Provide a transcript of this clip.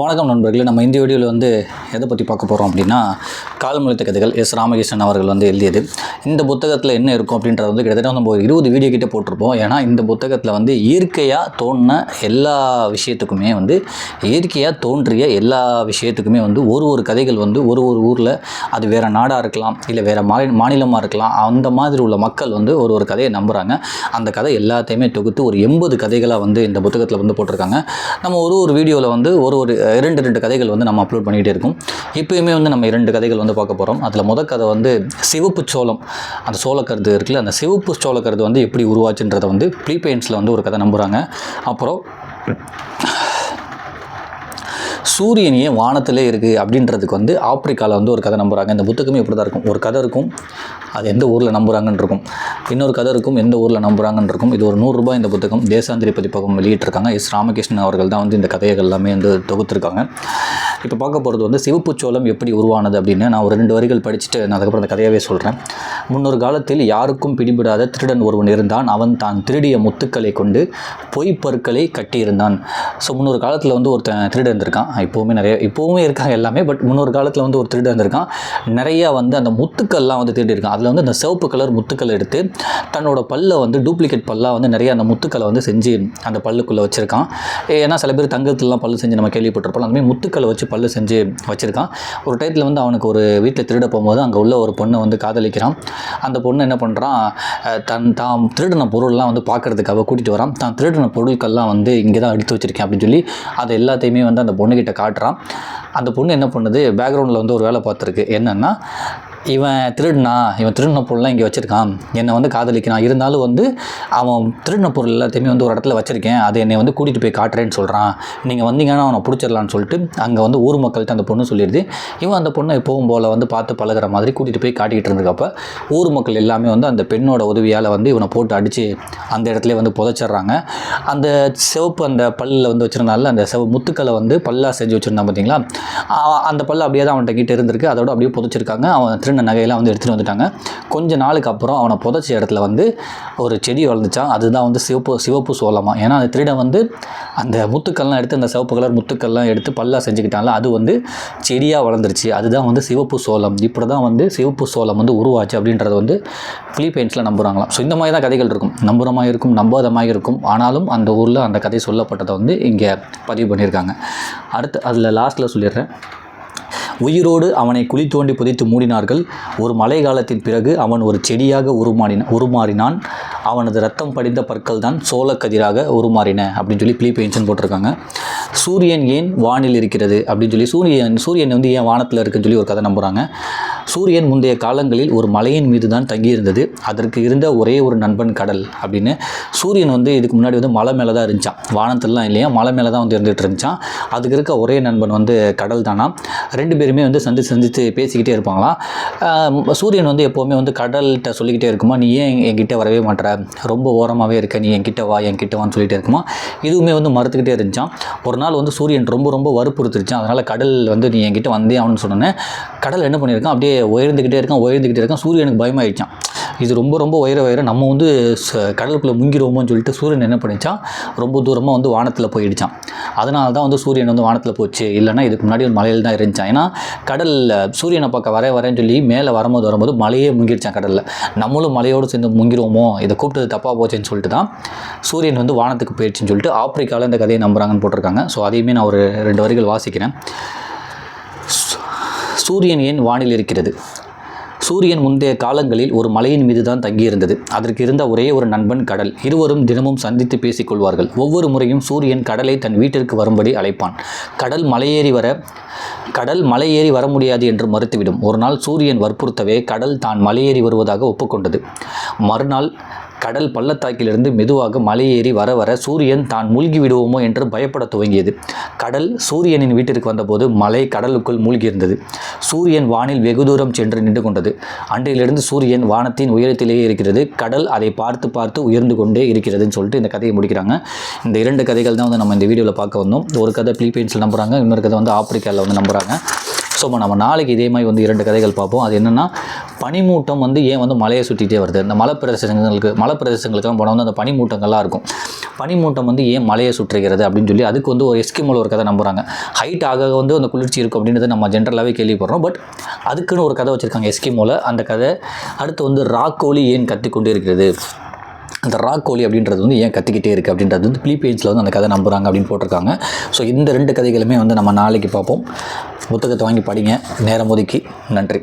வணக்கம் நண்பர்களே. நம்ம இந்த வீடியோவில் வந்து எதை பற்றி பார்க்க போகிறோம் அப்படின்னா கால்மொழித்த கதைகள். எஸ் ராமகிருஷ்ணன் அவர்கள் வந்து எழுதியது. இந்த புத்தகத்தில் என்ன இருக்கும் அப்படின்றது வந்து கிட்டத்தட்ட நம்ம ஒரு இருபது வீடியோ கிட்டே போட்டிருப்போம். ஏன்னா இந்த புத்தகத்தில் வந்து இயற்கையாக தோணின எல்லா விஷயத்துக்குமே வந்து இயற்கையாக தோன்றிய எல்லா விஷயத்துக்குமே வந்து ஒரு ஒரு கதைகள் வந்து ஒரு ஒரு ஊரில் அது வேறு நாடாக இருக்கலாம் இல்லை வேறு மாநில மாநிலமாக இருக்கலாம். அந்த மாதிரி உள்ள மக்கள் வந்து ஒரு ஒரு கதையை நம்புகிறாங்க அந்த கதை எல்லாத்தையுமே தொகுத்து ஒரு எண்பது கதைகளாக வந்து இந்த புத்தகத்தில் வந்து போட்டிருக்காங்க. நம்ம ஒரு ஒரு வீடியோவில் வந்து ஒரு ஒரு இரண்டு ரெண்டு கதைகள் வந்து நம்ம அப்லோட் பண்ணிகிட்டே இருக்கோம். இப்போயுமே வந்து நம்ம இரண்டு கதைகள் வந்து பார்க்க போகிறோம் அதில் முத கதை வந்து சிவப்பு சோளம். அந்த சோளக்கருது இருக்குல்ல அந்த சிவப்பு சோளக்கருது வந்து எப்படி உருவாச்சுன்றதை வந்து ப்ரீபெயின்ஸில் வந்து ஒரு கதை நம்புகிறாங்க அப்புறம் சூரியன் ஏன் வானத்திலே இருக்குது அப்படின்றதுக்கு வந்து ஆப்பிரிக்காவில் வந்து ஒரு கதை நம்புகிறாங்க இந்த புத்தகமே இப்படி தான் இருக்கும். ஒரு கதை இருக்கும் அது எந்த ஊரில் நம்புகிறாங்கன்னு இருக்கும். இன்னொரு கதை இருக்கும் எந்த ஊரில் நம்புகிறாங்கன்னு இருக்கும். இது ஒரு நூறுரூபா இந்த புத்தகம். தேசாந்திரி பதிப்பகம் வெளியிட்டிருக்காங்க. எஸ். ராமகிருஷ்ணன் அவர்கள் தான் வந்து இந்த கதைகள் எல்லாமே வந்து தொகுத்துருக்காங்க. இப்போ பார்க்க போகிறது வந்து சிவப்பு சோளம் எப்படி உருவானது அப்படின்னு. நான் ஒரு ரெண்டு வரிகள் படிச்சுட்டு நான் அதுக்கப்புறம் அந்த கதையாகவே சொல்கிறேன். முன்னொரு காலத்தில் யாருக்கும் பிடிபடாத திருடன் ஒருவன் இருந்தான். அவன் தான் திருடிய முத்துக்களை கொண்டு பொய் பற்களை கட்டியிருந்தான். ஸோ முன்னொரு காலத்தில் வந்து ஒருத்தன் திருடன் இருந்திருக்கான். இப்போவுமே நிறைய இப்போவுமே இருக்காங்க எல்லாமே பட் முன்னொரு காலத்தில் வந்து ஒரு திருடன் இருந்திருக்கான். நிறையா வந்து அந்த முத்துக்கள்லாம் வந்து திருடி இருக்கான் அதில் வந்து அந்த சிவப்பு கலர் முத்துக்கள் எடுத்து தன்னோட பல்லை வந்து டூப்ளிகேட் பல்லாக வந்து நிறைய அந்த முத்துக்களை வந்து செஞ்சு அந்த பல்லுக்குள்ளே வச்சுருக்கான். ஏன்னா சில பேர் தங்கத்துலலாம் பல்லு செஞ்சு நம்ம கேள்விப்பட்டிருப்போம். அந்த மாதிரி முத்துக்களை வச்சு பல்லு செஞ்சு வச்சுருக்கான். ஒரு டயத்தில் வந்து அவனுக்கு ஒரு வீட்டில் திருட போகும்போது அங்கே உள்ள ஒரு பொண்ணை வந்து காதலிக்கிறான். அந்த பொண்ணு என்ன பண்ணுறான் தன் தான் திருடின பொருள்லாம் வந்து பார்க்கறதுக்காக கூட்டிகிட்டு வரான். தான் திருடின பொருட்கள்லாம் வந்து இங்கே தான் எடுத்து வச்சுருக்கேன் அப்படின்னு சொல்லி அதை எல்லாத்தையுமே வந்து அந்த பொண்ணுக்கிட்ட காட்டுறான். அந்த பொண்ணு என்ன பண்ணுது? பேக்ரவுண்டில் வந்து ஒரு வேலை பார்த்துருக்கு. என்னென்னா இவன் திருடினா இவன் திருடின பொருள்லாம் இங்கே வச்சுருக்கான். என்னை வந்து காதலிக்கிறான். இருந்தாலும் வந்து அவன் திருடின பொருள் எல்லாத்தையுமே வந்து ஒரு இடத்துல வச்சுருக்கேன். அதை என்னை வந்து கூட்டிகிட்டு போய் காட்டுறேன்னு சொல்கிறான் நீங்கள் வந்தீங்கன்னா அவனை பிடிச்சிடலான்னு சொல்லிட்டு அங்கே வந்து ஊர் மக்கள்கிட்ட அந்த பொண்ணு சொல்லிடுது. இவன் அந்த பொண்ணை எப்பவும் போல் வந்து பார்த்து பழகுற மாதிரி கூட்டிகிட்டு போய் காட்டிக்கிட்டு இருந்திருக்கப்ப ஊர் மக்கள் எல்லாமே வந்து அந்த பெண்ணோட உதவியால் வந்து இவனை போட்டு அடித்து அந்த இடத்துல வந்து புதைச்சிட்றாங்க. அந்த சிவப்பு அந்த பல்லில் வந்து வச்சிருந்தால அந்த சிவ முத்துக்களை வந்து பல்லாக செஞ்சு வச்சுருந்தான் பார்த்தீங்களா அவன் அந்த பல்லு அப்படியே தான் அவன்கிட்ட கிட்டே இருந்திருக்கு. அதோட அப்படியே புதைச்சிருக்காங்க. அவன் திருடின நகையெல்லாம் வந்து எடுத்துகிட்டு வந்துட்டாங்க. கொஞ்ச நாளுக்கு அப்புறம் அவனை புதைச்ச இடத்துல வந்து ஒரு செடி வளர்ந்துச்சான் அதுதான் வந்து சிவப்பு சிவப்பு சோளமா? ஏன்னா அந்த திருடன் வந்து அந்த முத்துக்கள்லாம் எடுத்து அந்த சிவப்பு கலர் முத்துக்கள்லாம் எடுத்து பல்லா செஞ்சுக்கிட்டான்ல அது வந்து செடியாக வளர்ந்துருச்சு. அதுதான் வந்து சிவப்பு சோளம். இப்படி தான் வந்து சிவப்பு சோளம் வந்து உருவாச்சு அப்படின்றது வந்து ஃபிலிப்பைன்ஸில் நம்புகிறாங்களாம் ஸோ இந்த மாதிரி தான் கதைகள் இருக்கும். நம்புகிற மாதிரி இருக்கும் நம்பாத மாதிரி இருக்கும் ஆனாலும் அந்த ஊரில் அந்த கதை சொல்லப்பட்டதை வந்து இங்கே பதிவு பண்ணியிருக்காங்க. அடுத்து அதில் லாஸ்ட்டில் சொல்லிடுறேன். உயிரோடு அவனை குழி தோண்டி புதைத்து மூடினார்கள். ஒரு மழை காலத்தின் பிறகு அவன் ஒரு செடியாக உருமாறின உருமாறினான். அவனது ரத்தம் படிந்த பற்கள் தான் சோளக்கதிராக உருமாறின அப்படின்னு சொல்லி பிலிப்பைன்ஸ்னு போட்டிருக்காங்க. சூரியன் ஏன் வானில் இருக்கிறது? அப்படின்னு சொல்லி சூரியன் சூரியன் வந்து ஏன் வானத்தில் இருக்குன்னு சொல்லி ஒரு கதை நம்புகிறாங்க சூரியன் முந்தைய காலங்களில் ஒரு மலையின் மீது தான் தங்கியிருந்தது. அதற்கு இருந்த ஒரே ஒரு நண்பன் கடல் அப்படின்னு சூரியன் வந்து இதுக்கு முன்னாடி வந்து மலை மேலே தான் இருந்துச்சான் வானத்திலலாம் இல்லையா? மலை மேலே தான் வந்து இருந்துகிட்டு இருந்துச்சான் அதுக்கு இருக்க ஒரே நண்பன் வந்து கடல் தானா? ரெண்டு பேருமே வந்து சந்தி சந்தித்து பேசிக்கிட்டே இருப்பாங்களாம் சூரியன் வந்து எப்போவுமே வந்து கடல்கிட்ட சொல்லிக்கிட்டே இருக்குமா? நீ ஏன் என்கிட்ட வரவே மாட்டேற ரொம்ப ஓரமாகவே இருக்க. நீ என்கிட்ட வா என்கிட்ட வான்னு சொல்லிகிட்டே இருக்குமா? இதுவுமே வந்து மறுத்துக்கிட்டே இருந்துச்சான் ஒரு நாள் வந்து சூரியன் ரொம்ப ரொம்ப வற்புறுத்துருச்சான் அதனால் கடல் வந்து நீ என்கிட்ட வந்தே அவனு சொன்னோன்னே கடல் என்ன பண்ணியிருக்கான்? அப்படியே உயர்ந்துக்கிட்டே இருக்கான் உயர்ந்துக்கிட்டே இருக்கான். சூரியனுக்கு பயமாயிடுச்சான் இது ரொம்ப ரொம்ப உயர உயர நம்ம வந்து கடலுக்குள்ளே முங்கிடுவோமோன்னு சொல்லிட்டு சூரியன் என்ன பண்ணிச்சான் ரொம்ப தூரமாக வந்து வானத்தில் போயிடுச்சான் அதனால தான் வந்து சூரியன் வந்து வானத்தில் போச்சு. இல்லைன்னா இதுக்கு முன்னாடி ஒரு மலையில் தான் இருந்துச்சான் ஏன்னா கடலில் சூரியனை பார்க்க வரேன் வரேன்னு சொல்லி மேலே வரும்போது வரும்போது மலையே முங்கிடுச்சான் கடலில். நம்மளும் மலையோடு சேர்ந்து முங்கிடுவோமோ? இதை கூப்பிட்டது தப்பாக போச்சேன்னு சொல்லிட்டு தான் சூரியன் வந்து வானத்துக்கு போயிடுச்சுன்னு சொல்லிட்டு ஆப்பிரிக்காவில் இந்த கதையை நம்புறாங்கன்னு போட்டிருக்காங்க. ஸோ அதையுமே நான் ஒரு ரெண்டு வரிகள் வாசிக்கிறேன். சூரியன் ஏன் வானில் இருக்கிறது. சூரியன் முந்தைய காலங்களில் ஒரு மலையின் மீது தான் தங்கியிருந்தது. அதற்கு இருந்த ஒரே ஒரு நண்பன் கடல். இருவரும் தினமும் சந்தித்து பேசிக் கொள்வார்கள் ஒவ்வொரு முறையும் சூரியன் கடலை தன் வீட்டிற்கு வரும்படி அழைப்பான். கடல் மலையேறி வர கடல் மலையேறி வர முடியாது என்று மறுத்துவிடும். ஒரு நாள் சூரியன் வற்புறுத்தவே கடல் தான் மலையேறி வருவதாக ஒப்புக்கொண்டது. மறுநாள் கடல் பள்ளத்தாக்கிலிருந்து மெதுவாக மலையேறி வர வர சூரியன் தான் மூழ்கி விடுவோமோ என்று பயப்பட துவங்கியது. கடல் சூரியனின் வீட்டிற்கு வந்தபோது மலை கடலுக்குள் மூழ்கியிருந்தது. சூரியன் வானில் வெகு தூரம் சென்று நின்று கொண்டது. அன்றையிலிருந்து சூரியன் வானத்தின் உயரத்திலேயே இருக்கிறது. கடல் அதை பார்த்து பார்த்து உயர்ந்து கொண்டே இருக்கிறதுன்னு சொல்லிட்டு இந்த கதையை முடிக்கிறாங்க. இந்த இரண்டு கதைகள் தான் வந்து நம்ம இந்த வீடியோவில் பார்க்க வந்தோம். ஒரு கதை பிலிப்பைன்ஸில் நம்புகிறாங்க இன்னொரு கதை வந்து ஆப்பிரிக்காவில் வந்து நம்புகிறாங்க ஸோ நம்ம நாளைக்கு இதே மாதிரி வந்து இரண்டு கதைகள் பார்ப்போம். அது என்னென்னா பனிமூட்டம் வந்து ஏன் வந்து மலையை சுற்றிட்டே வருது? இந்த மலை பிரதேசங்களுக்கு மலை பிரதேசங்களுக்கெல்லாம் போனால் வந்து அந்த பனிமூட்டங்கள்லாம் இருக்கும். பனிமூட்டம் வந்து ஏன் மலையை சுற்றுகிறது அப்படின்னு சொல்லி அதுக்கு வந்து ஒரு எஸ்கிமோல் ஒரு கதை நம்புகிறாங்க ஹைட் ஆக வந்து அந்த குளிர்ச்சி இருக்கும் அப்படின்றத நம்ம ஜென்ரலாகவே கேள்விப்படுறோம். பட் அதுக்குன்னு ஒரு கதை வச்சுருக்காங்க எஸ்கிமோல. அந்த கதை அடுத்து வந்து ராக்கோலி ஏன் கத்திக்கொண்டு இருக்கிறது? அந்த ராக் கோழி அப்படின்றது வந்து ஏன் கத்திக்கிட்டே இருக்குது அப்படின்றது வந்து பிலிப்பைன்ஸில் வந்து அந்த கதை நம்புகிறாங்க அப்படின்னு போட்டிருக்காங்க. ஸோ இந்த ரெண்டு கதைகளுமே வந்து நம்ம நாளைக்கு பார்ப்போம். புத்தகத்தை வாங்கி படிங்க. நேரம் ஒதுக்கி. நன்றி.